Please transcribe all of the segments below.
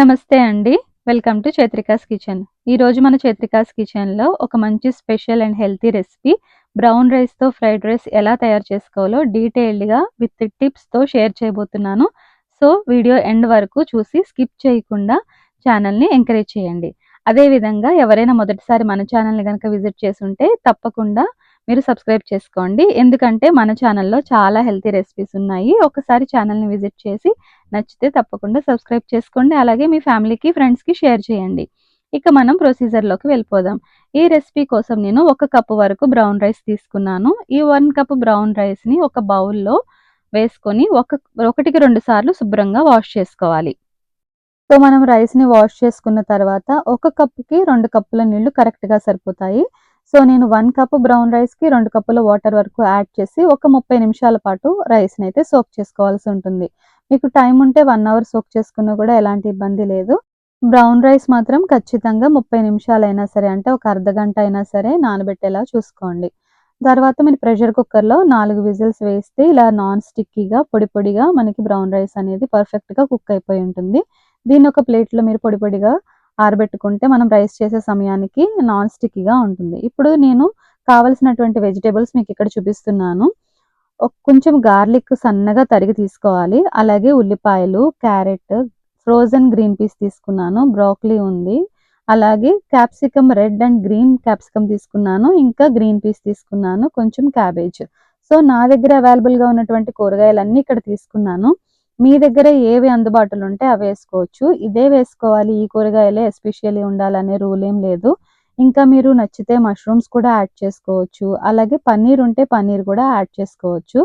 నమస్తే అండి. Welcome to Chaitrika's kitchen ఈ రోజు మన చైత్రికాస్ కిచెన్లో ఒక మంచి special and healthy recipe brown రైస్తో ఫ్రైడ్ రైస్ ఎలా తయారు చేసుకోవాలో డీటెయిల్డ్గా విత్ టిప్స్తో షేర్ చేయబోతున్నాను. సో వీడియో ఎండ్ వరకు చూసి స్కిప్ చేయకుండా ఛానల్ని ఎంకరేజ్ చేయండి. అదే విధంగా ఎవరైనా మొదటిసారి మన ఛానల్ని కనుక విజిట్ చేస్తుంటే తప్పకుండా మీరు సబ్స్క్రైబ్ చేసుకోండి. ఎందుకంటే మన ఛానల్లో చాలా హెల్తీ రెసిపీస్ ఉన్నాయి. ఒకసారి ఛానల్ని విజిట్ చేసి నచ్చితే తప్పకుండా సబ్స్క్రైబ్ చేసుకోండి. అలాగే మీ ఫ్యామిలీకి ఫ్రెండ్స్కి షేర్ చేయండి. ఇక మనం ప్రొసీజర్లోకి వెళ్ళిపోదాం. ఈ రెసిపీ కోసం నేను ఒక కప్పు వరకు బ్రౌన్ రైస్ తీసుకున్నాను. ఈ వన్ కప్ బ్రౌన్ రైస్ని ఒక బౌల్లో వేసుకొని ఒక ఒకటికి రెండు సార్లు శుభ్రంగా వాష్ చేసుకోవాలి. సో మనం రైస్ని వాష్ చేసుకున్న తర్వాత ఒక కప్పుకి రెండు కప్పుల నీళ్ళు కరెక్ట్గా సరిపోతాయి. సో నేను వన్ కప్ బ్రౌన్ రైస్కి రెండు కప్పుల వాటర్ వరకు యాడ్ చేసి ఒక ముప్పై నిమిషాల పాటు రైస్ని అయితే సోక్ చేసుకోవాల్సి ఉంటుంది. మీకు టైం ఉంటే వన్ అవర్ సోక్ చేసుకున్నా కూడా ఎలాంటి ఇబ్బంది లేదు. బ్రౌన్ రైస్ మాత్రం ఖచ్చితంగా ముప్పై నిమిషాలైనా సరే అంటే ఒక అర్ధ గంట అయినా సరే నానబెట్టేలా చూసుకోండి. తర్వాత మీరు ప్రెషర్ కుక్కర్లో నాలుగు విజిల్స్ వేస్తే ఇలా నాన్ స్టిక్కీగా పొడి పొడిగా మనకి బ్రౌన్ రైస్ అనేది పర్ఫెక్ట్గా కుక్ అయిపోయి ఉంటుంది. దీన్ని ఒక ప్లేట్లో మీరు పొడి పొడిగా ఆరబెట్టుకుంటే మనం రైస్ చేసే సమయానికి నాన్ స్టిక్కీగా ఉంటుంది. ఇప్పుడు నేను కావలసినటువంటి వెజిటేబుల్స్ మీకు ఇక్కడ చూపిస్తున్నాను. కొంచెం గార్లిక్ సన్నగా తరిగి తీసుకోవాలి. అలాగే ఉల్లిపాయలు క్యారెట్ ఫ్రోజన్ గ్రీన్ పీస్ తీసుకున్నాను. బ్రోకలీ ఉంది. అలాగే capsicum red and green capsicum తీసుకున్నాను. ఇంకా గ్రీన్ పీస్ తీసుకున్నాను. కొంచెం క్యాబేజ్. సో నా దగ్గర అవైలబుల్గా ఉన్నటువంటి కూరగాయలన్నీ ఇక్కడ తీసుకున్నాను. మీ దగ్గర ఏవి అందుబాటులో ఉంటే అవి వేసుకోవచ్చు. ఇదే వేసుకోవాలి ఈ కూరగాయలే ఎస్పెషల్లీ ఉండాలనే రూల్ ఏం లేదు. ఇంకా మీరు నచ్చితే మష్రూమ్స్ కూడా యాడ్ చేసుకోవచ్చు. అలాగే పన్నీర్ ఉంటే పన్నీర్ కూడా యాడ్ చేసుకోవచ్చు.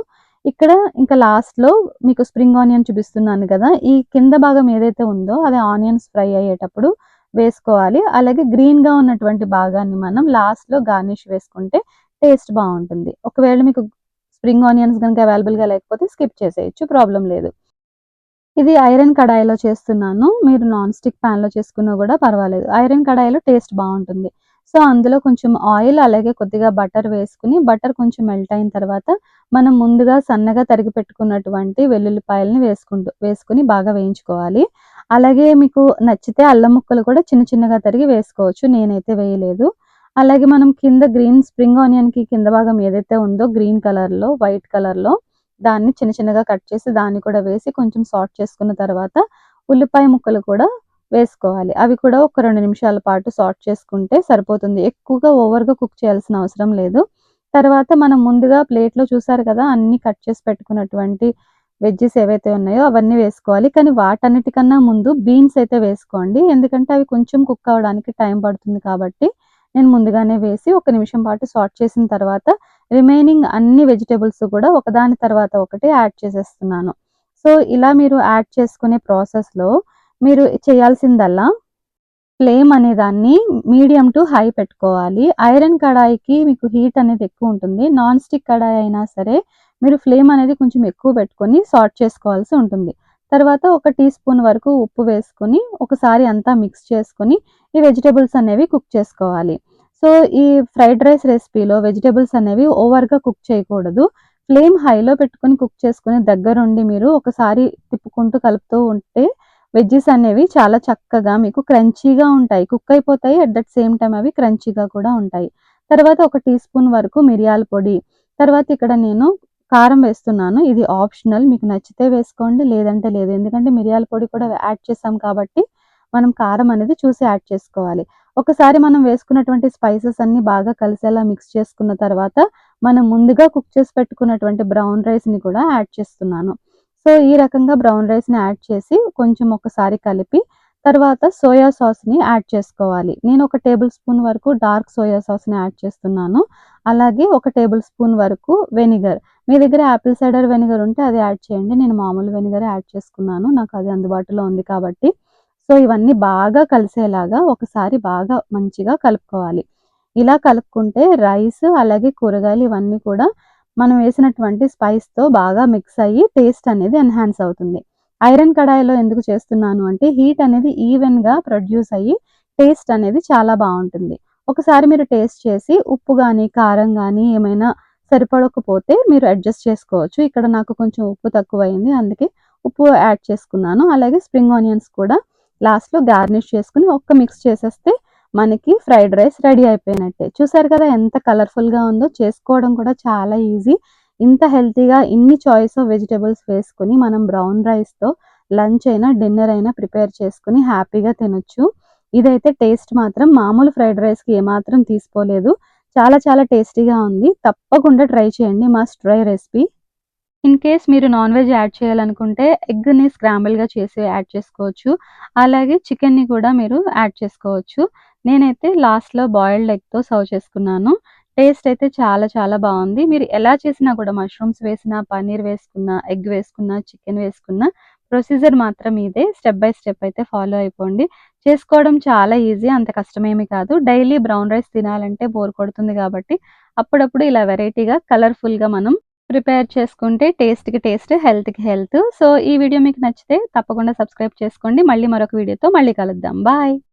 ఇక్కడ ఇంకా లాస్ట్లో మీకు స్ప్రింగ్ ఆనియన్ చూపిస్తున్నాను కదా ఈ కింద భాగం ఏదైతే ఉందో అది ఆనియన్స్ ఫ్రై అయ్యేటప్పుడు వేసుకోవాలి. అలాగే గ్రీన్గా ఉన్నటువంటి భాగాన్ని మనం లాస్ట్లో గార్నిష్ వేసుకుంటే టేస్ట్ బాగుంటుంది. ఒకవేళ మీకు స్ప్రింగ్ ఆనియన్స్ కనుక అవైలబుల్గా లేకపోతే స్కిప్ చేసేయచ్చు ప్రాబ్లం లేదు. ఇది ఐరన్ కడాయిలో చేస్తున్నాను. మీరు నాన్ స్టిక్ ప్యాన్లో చేసుకున్నా కూడా పర్వాలేదు. ఐరన్ కడాయిలో టేస్ట్ బాగుంటుంది. సో అందులో కొంచెం ఆయిల్ అలాగే కొద్దిగా బటర్ వేసుకుని బటర్ కొంచెం మెల్ట్ అయిన తర్వాత మనం ముందుగా సన్నగా తరిగి పెట్టుకున్నటువంటి వెల్లుల్లిపాయలని వేసుకుంటూ వేసుకుని బాగా వేయించుకోవాలి. అలాగే మీకు నచ్చితే అల్లం ముక్కలు కూడా చిన్న చిన్నగా తరిగి వేసుకోవచ్చు. నేనైతే వేయలేదు. అలాగే మనం కింద గ్రీన్ స్ప్రింగ్ ఆనియన్కి కింద భాగం ఏదైతే ఉందో గ్రీన్ కలర్లో వైట్ కలర్లో దాన్ని చిన్న చిన్నగా కట్ చేసి దాన్ని కూడా వేసి కొంచెం సాట్ చేసుకున్న తర్వాత ఉల్లిపాయ ముక్కలు కూడా వేసుకోవాలి. అవి కూడా ఒక రెండు నిమిషాల పాటు సాట్ చేసుకుంటే సరిపోతుంది. ఎక్కువగా ఓవర్గా కుక్ చేయాల్సిన అవసరం లేదు. తర్వాత మనం ముందుగా ప్లేట్లో చూసారు కదా అన్ని కట్ చేసి పెట్టుకున్నటువంటి వెజ్జెస్ ఏవైతే ఉన్నాయో అవన్నీ వేసుకోవాలి. కానీ వాటన్నిటికన్నా ముందు బీన్స్ అయితే వేసుకోండి. ఎందుకంటే అవి కొంచెం కుక్ అవ్వడానికి టైం పడుతుంది కాబట్టి నేను ముందుగానే వేసి ఒక నిమిషం పాటు సార్ట్ చేసిన తర్వాత రిమైనింగ్ అన్ని వెజిటేబుల్స్ కూడా ఒకదాని తర్వాత ఒకటి యాడ్ చేసేస్తున్నాను. సో ఇలా మీరు యాడ్ చేసుకునే ప్రాసెస్లో మీరు చేయాల్సిందల్లా ఫ్లేమ్ అనే దాన్ని మీడియం టు హై పెట్టుకోవాలి. ఐరన్ కడాయికి మీకు హీట్ అనేది ఎక్కువ ఉంటుంది. నాన్ స్టిక్ కడాయి అయినా సరే మీరు ఫ్లేమ్ అనేది కొంచెం ఎక్కువ పెట్టుకొని సార్ట్ చేసుకోవాల్సి ఉంటుంది. తర్వాత ఒక టీ స్పూన్ వరకు ఉప్పు వేసుకొని ఒకసారి అంతా మిక్స్ చేసుకొని ఈ వెజిటేబుల్స్ అనేవి కుక్ చేసుకోవాలి. సో ఈ ఫ్రైడ్ రైస్ రెసిపీలో వెజిటేబుల్స్ అనేవి ఓవర్గా కుక్ చేయకూడదు. ఫ్లేమ్ హైలో పెట్టుకొని కుక్ చేసుకుని దగ్గరుండి మీరు ఒకసారి తిప్పుకుంటూ కలుపుతూ ఉంటే వెజ్జెస్ అనేవి చాలా చక్కగా మీకు క్రంచీగా ఉంటాయి. కుక్ అయిపోతాయి. అట్ దట్ సేమ్ టైం అవి క్రంచీగా కూడా ఉంటాయి. తర్వాత ఒక టీ స్పూన్ వరకు మిరియాల పొడి. తర్వాత ఇక్కడ నేను కారం వేస్తున్నాను. ఇది ఆప్షనల్. మీకు నచ్చితే వేసుకోండి లేదంటే లేదు. ఎందుకంటే మిరియాల పొడి కూడా యాడ్ చేసాం కాబట్టి మనం కారం అనేది చూసి యాడ్ చేసుకోవాలి. ఒకసారి మనం వేసుకున్నటువంటి స్పైసెస్ అన్ని బాగా కలిసేలా మిక్స్ చేసుకున్న తర్వాత మనం ముందుగా కుక్ చేసి పెట్టుకున్నటువంటి బ్రౌన్ రైస్ని కూడా యాడ్ చేస్తున్నాను. సో ఈ రకంగా బ్రౌన్ రైస్ని యాడ్ చేసి కొంచెం ఒకసారి కలిపి తర్వాత సోయా సాస్ని యాడ్ చేసుకోవాలి. నేను ఒక టేబుల్ స్పూన్ వరకు డార్క్ సోయా సాస్ని యాడ్ చేస్తున్నాను. అలాగే ఒక టేబుల్ స్పూన్ వరకు వెనిగర్. మీ దగ్గర యాపిల్ సైడర్ వెనిగర్ ఉంటే అది యాడ్ చేయండి. నేను మామూలు వెనిగర్ యాడ్ చేసుకున్నాను. నాకు అది అందుబాటులో ఉంది కాబట్టి. సో ఇవన్నీ బాగా కలిసేలాగా ఒకసారి బాగా మంచిగా కలుపుకోవాలి. ఇలా కలుపుకుంటే రైస్ అలాగే కూరగాయలు ఇవన్నీ కూడా మనం వేసినటువంటి స్పైస్తో బాగా మిక్స్ అయ్యి టేస్ట్ అనేది ఎన్హాన్స్ అవుతుంది. ఐరన్ కడాయిలో ఎందుకు చేస్తున్నాను అంటే హీట్ అనేది ఈవెన్గా ప్రొడ్యూస్ అయ్యి టేస్ట్ అనేది చాలా బాగుంటుంది. ఒకసారి మీరు టేస్ట్ చేసి ఉప్పు కానీ కారం కానీ ఏమైనా సరిపడకపోతే మీరు అడ్జస్ట్ చేసుకోవచ్చు. ఇక్కడ నాకు కొంచెం ఉప్పు తక్కువైంది అందుకే ఉప్పు యాడ్ చేసుకున్నాను. అలాగే స్ప్రింగ్ ఆనియన్స్ కూడా లాస్ట్లో గార్నిష్ చేసుకుని ఒక్క మిక్స్ చేసేస్తే మనకి ఫ్రైడ్ రైస్ రెడీ అయిపోయినట్టే. చూసారు కదా ఎంత కలర్ఫుల్గా ఉందో? చేసుకోవడం కూడా చాలా ఈజీ. ఇంత హెల్తీగా ఇన్ని చాయిస్ ఆఫ్ వెజిటేబుల్స్ వేసుకుని మనం బ్రౌన్ రైస్తో లంచ్ అయినా డిన్నర్ అయినా ప్రిపేర్ చేసుకుని హ్యాపీగా తినొచ్చు. ఇదైతే టేస్ట్ మాత్రం మామూలు ఫ్రైడ్ రైస్కి ఏమాత్రం తీసుకోలేదు. చాలా చాలా టేస్టీగా ఉంది. తప్పకుండా ట్రై చేయండి must try recipe. In case మీరు నాన్ వెజ్ యాడ్ చేయాలనుకుంటే ఎగ్ని స్క్రాంబుల్గా చేసి యాడ్ చేసుకోవచ్చు. అలాగే చికెన్ని కూడా మీరు యాడ్ చేసుకోవచ్చు. నేనైతే లాస్ట్లో బాయిల్డ్ ఎగ్తో సర్వ్ చేసుకున్నాను. టేస్ట్ అయితే చాలా చాలా బాగుంది. మీరు ఎలా చేసినా కూడా మష్రూమ్స్ వేసినా పన్నీర్ వేసుకున్నా ఎగ్ వేసుకున్నా చికెన్ వేసుకున్నా ప్రొసీజర్ మాత్రం ఇదే. స్టెప్ బై స్టెప్ అయితే ఫాలో అయిపోండి. చేసుకోవడం చాలా ఈజీ అంత కష్టమేమి కాదు. డైలీ బ్రౌన్ రైస్ తినాలంటే బోర్ కొడుతుంది కాబట్టి అప్పుడప్పుడు ఇలా వెరైటీగా కలర్ఫుల్గా మనం ప్రిపేర్ చేసుకుంటే టేస్ట్కి టేస్ట్ హెల్త్కి హెల్త్. సో ఈ వీడియో మీకు నచ్చితే తప్పకుండా సబ్స్క్రైబ్ చేసుకోండి. మళ్ళీ మరొక వీడియోతో మళ్ళీ కలుద్దాం. బాయ్!